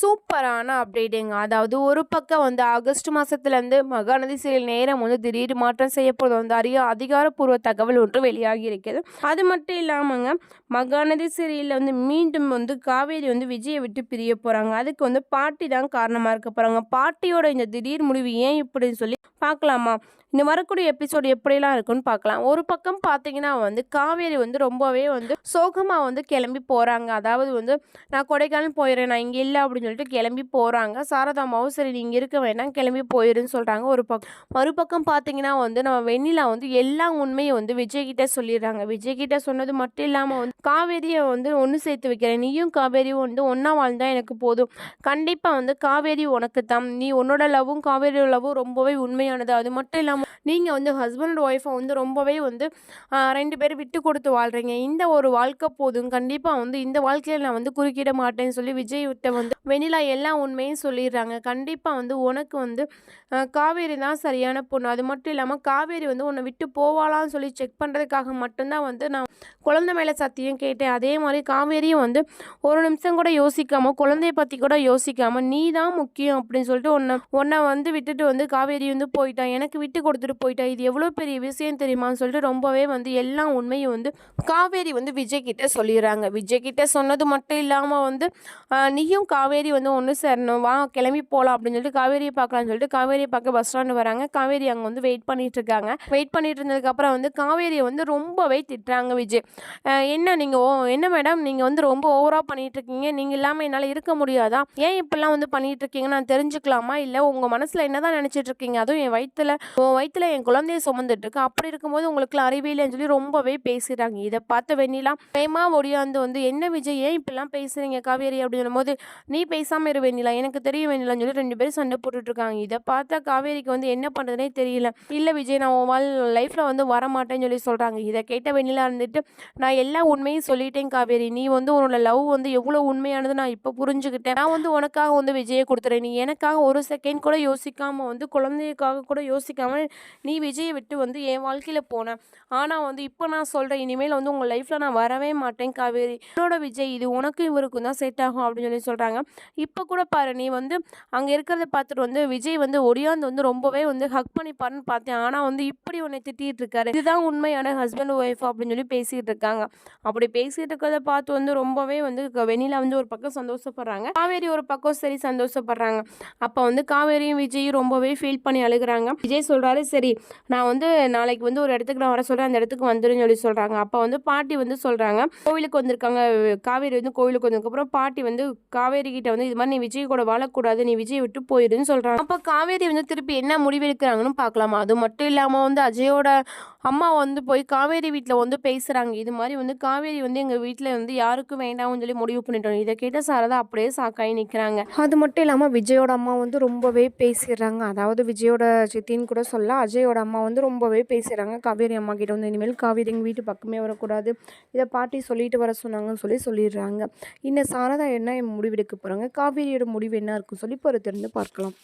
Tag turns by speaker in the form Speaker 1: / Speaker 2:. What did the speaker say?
Speaker 1: சூப்பரான அப்டேட்டுங்க. அதாவது ஒரு பக்கம் வந்து ஆகஸ்ட் மாதத்துலேருந்து மகாநதி செயல் நேரம் வந்து திடீர் மாற்றம் செய்யப்படுவது வந்து அறிய அதிகாரப்பூர்வ தகவல் ஒன்று வெளியாகி இருக்கிறது. அது மட்டும் இல்லாமங்க மகாநதி சிறையில் வந்து மீண்டும் வந்து காவேரி வந்து விஜயை விட்டு பிரிய போகிறாங்க அதுக்கு வந்து பாட்டி தான் காரணமாக இருக்க போகிறாங்க பாட்டியோட இந்த திடீர் முடிவு ஏன் இப்படின்னு சொல்லி பார்க்கலாமா இந்த வரக்கூடிய எபிசோடு எப்படிலாம் இருக்குன்னு பார்க்கலாம் ஒரு பக்கம் பார்த்தீங்கன்னா வந்து காவேரி வந்து ரொம்பவே வந்து சோகமாக வந்து கிளம்பி போகிறாங்க அதாவது வந்து நான் கொடைக்கானல் போயிடுறேன் நான் இங்கே இல்லை அப்படின்னு சொல்லிட்டு கிளம்பி போகிறாங்க சாரதாமாவும் சரி நீங்கள் இருக்க வேண்டாம் கிளம்பி போயிருன்னு சொல்கிறாங்க ஒரு பக்கம் மறுபக்கம் பார்த்தீங்கன்னா வந்து நம்ம வெண்ணிலா வந்து எல்லா உண்மையும் வந்து விஜய்கிட்ட சொல்லிடுறாங்க. விஜய்கிட்ட சொன்னது மட்டும் இல்லாமல் வந்து காவேரியை வந்து ஒன்று சேர்த்து வைக்கிறேன். நீயும் காவேரியும் வந்து ஒன்றா வாழ்ந்தால் எனக்கு போதும். கண்டிப்பாக வந்து காவேரி உனக்கு தான். நீ உன்னோட லவ்வும் காவேரி லவ்வும் ரொம்பவே உண்மையானது. அது மட்டும் இல்லாமல் நீங்கள் வந்து ஹஸ்பண்ட் ஒய்ஃபை வந்து ரொம்பவே வந்து ரெண்டு பேரும் விட்டு கொடுத்து வாழ்கிறீங்க இந்த ஒரு வாழ்க்கை போதும். கண்டிப்பாக வந்து இந்த வாழ்க்கையில் நான் வந்து குறுக்கிட மாட்டேன்னு சொல்லி விஜய் விட்ட வந்து வெண்ணிலா எல்லா உண்மையும் சொல்லிடுறாங்க. கண்டிப்பாக வந்து உனக்கு வந்து காவேரி தான் சரியான பொண்ணு. அது மட்டும் இல்லாமல் காவேரி வந்து உன்னை விட்டு போவாளான்னு சொல்லி செக் பண்ணுறதுக்காக மட்டும்தான் வந்து நான் குழந்தை மேலே சத்தியம் கேட்டேன். அதே மாதிரி காவேரியும் வந்து ஒரு நிமிஷம் கூட யோசிக்காமல் குழந்தைய பற்றி கூட யோசிக்காமல் நீ தான் முக்கியம் அப்படின்னு சொல்லிட்டு உன்னை உன்னை வந்து விட்டுட்டு வந்து காவேரி வந்து போயிட்டான் எனக்கு விட்டு கொடுத்துட்டு போயிட்டா இது எவ்வளோ பெரிய விஷயம் தெரியுமான்னு சொல்லிட்டு ரொம்பவே வந்து எல்லா உண்மையும் வந்து காவேரி வந்து விஜய் கிட்ட சொல்லிடுறாங்க. விஜய் கிட்ட சொன்னது மட்டும் இல்லாமல் வந்து நீயும் காவேரி காவேரி வந்து ஒன்று சேரணும். வா கிளம்பி போகலாம் அப்படின்னு சொல்லிட்டு காவேரியை பார்க்கலாம்னு சொல்லிட்டு காவேரியை பார்க்க பஸ் ஸ்டாண்டு வராங்க. காவேரி அங்கே வந்து வெயிட் பண்ணிட்டு இருக்காங்க. வெயிட் பண்ணிட்டு இருந்ததுக்கப்புறம் வந்து காவேரியை வந்து ரொம்பவே திட்டுறாங்க விஜய். என்ன நீங்கள் ஓ என்ன மேடம் நீங்கள் வந்து ரொம்ப ஓவராக பண்ணிட்டு இருக்கீங்க. நீங்கள் இல்லாமல் என்னால் இருக்க முடியாதா? ஏன் இப்படிலாம் வந்து பண்ணிட்டு இருக்கீங்க? நான் தெரிஞ்சுக்கலாமா? இல்லை உங்கள் மனசில் என்ன தான் நினச்சிட்டு இருக்கீங்க? அதுவும் என் வயிற்றுல உன் வயிற்றுல என் குழந்தைய சுமந்துட்டு இருக்கு. அப்படி இருக்கும்போது உங்களுக்கு இல்லைன்னு சொல்லி ரொம்பவே பேசுகிறாங்க இதை பார்த்த வெண்ணிலாம் பிரேமா ஒடியாந்து வந்து என்ன விஜய்? ஏன் இப்படிலாம் பேசுகிறீங்க காவேரி? அப்படின்னு போது நீ நீ பேசாமல் இரு வெண்ணிலா. எனக்கு தெரியும் வெண்ணிலான்னு சொல்லி ரெண்டு பேரும் சண்டை போட்டுட்ருக்காங்க. இதை பார்த்தா காவேரிக்கு வந்து என்ன பண்ணுறதுனே தெரியல. இல்லை விஜய் நான் உன் வாழ் லைஃப்பில் வந்து வரமாட்டேன்னு சொல்லி சொல்கிறாங்க இதை கேட்ட வெண்ணிலா இருந்துட்டு நான் எல்லா உண்மையும் சொல்லிட்டேன் காவேரி. நீ வந்து உன்னோட லவ் வந்து எவ்வளோ உண்மையானது நான் இப்போ புரிஞ்சுக்கிட்டேன். நான் வந்து உனக்காக வந்து விஜயை கொடுத்துறேன். நீ எனக்காக ஒரு செகண்ட் கூட யோசிக்காமல் வந்து குழந்தைக்காக கூட யோசிக்காமல் நீ விஜயை விட்டு வந்து என் வாழ்க்கையில் போனேன் ஆனால் வந்து இப்போ நான் சொல்கிறேன் இனிமேல் வந்து உங்கள் லைஃப்பில் நான் வரவே மாட்டேன் காவேரி. என்னோட விஜய் இது உனக்கும் இவருக்கும் தான் செட் ஆகும் அப்படின்னு சொல்லி சொல்கிறாங்க இப்போ கூட பாரு நீ வந்து அங்கே இருக்கிறத பார்த்துட்டு வந்து விஜய் வந்து ஒடியாந்து வந்து ரொம்பவே வந்து ஹக் பண்ணிப்பாருன்னு பார்த்தேன். ஆனால் வந்து இப்படி உன்னை திட்டிகிட்டு இருக்காரு. இதுதான் உண்மையான ஹஸ்பண்ட் ஒய்ஃப் அப்படின்னு சொல்லி பேசிகிட்டு இருக்காங்க. அப்படி பேசிகிட்டு இருக்கிறத பார்த்து வந்து ரொம்பவே வந்து வெண்ணிலா வந்து ஒரு பக்கம் சந்தோஷப்படுறாங்க. காவேரி ஒரு பக்கம் சரி சந்தோஷப்படுறாங்க. அப்போ வந்து காவேரியும் விஜயும் ரொம்பவே ஃபீல் பண்ணி அழுகிறாங்க. விஜய் சொல்கிறாரு சரி நான் வந்து நாளைக்கு வந்து ஒரு இடத்துக்கு நான் வர சொல்கிறேன் அந்த இடத்துக்கு வந்துடும் சொல்லி சொல்கிறாங்க அப்போ வந்து பாட்டி வந்து சொல்கிறாங்க கோவிலுக்கு வந்திருக்காங்க. காவேரி வந்து கோவிலுக்கு வந்ததுக்கப்புறம் பாட்டி வந்து காவேரி கிட்ட வந்து இது மாதிரி நீ விஜய் கூட வாழக்கூடாது நீ விஜய் விட்டு போயிருன்னு சொல்கிறாங்க அப்போ காவேரி வந்து திருப்பி என்ன முடிவெடுக்கிறாங்கன்னு பார்க்கலாமா? அது மட்டும் இல்லாமல் வந்து அஜயோட அம்மா வந்து போய் காவேரி வீட்டில் வந்து பேசுகிறாங்க இது மாதிரி வந்து காவேரி வந்து எங்கள் வீட்டில் வந்து யாருக்கும் வேண்டாம்னு சொல்லி முடிவு பண்ணிட்டோம். இதை கேட்ட சாரதா அப்படியே சாக்காயி நிற்கிறாங்க அது மட்டும் இல்லாமல் விஜயோட அம்மா வந்து ரொம்பவே பேசிடுறாங்க. அதாவது விஜயோட சித்தின்னு கூட சொல்ல அஜயோட அம்மா வந்து ரொம்பவே பேசுகிறாங்க காவேரி அம்மா கிட்ட வந்து இனிமேல் காவேரி எங்கள் வீட்டு பக்கமே வரக்கூடாது. இதை பாட்டி சொல்லிட்டு வர சொன்னாங்கன்னு சொல்லி சொல்லிடுறாங்க. இன்னும் சாரதா என்ன முடிவெடுக்க போகிறாங்க காவேரியோட முடிவு என்ன இருக்குன்னு சொல்லி பொறுத்திருந்து பார்க்கலாம்.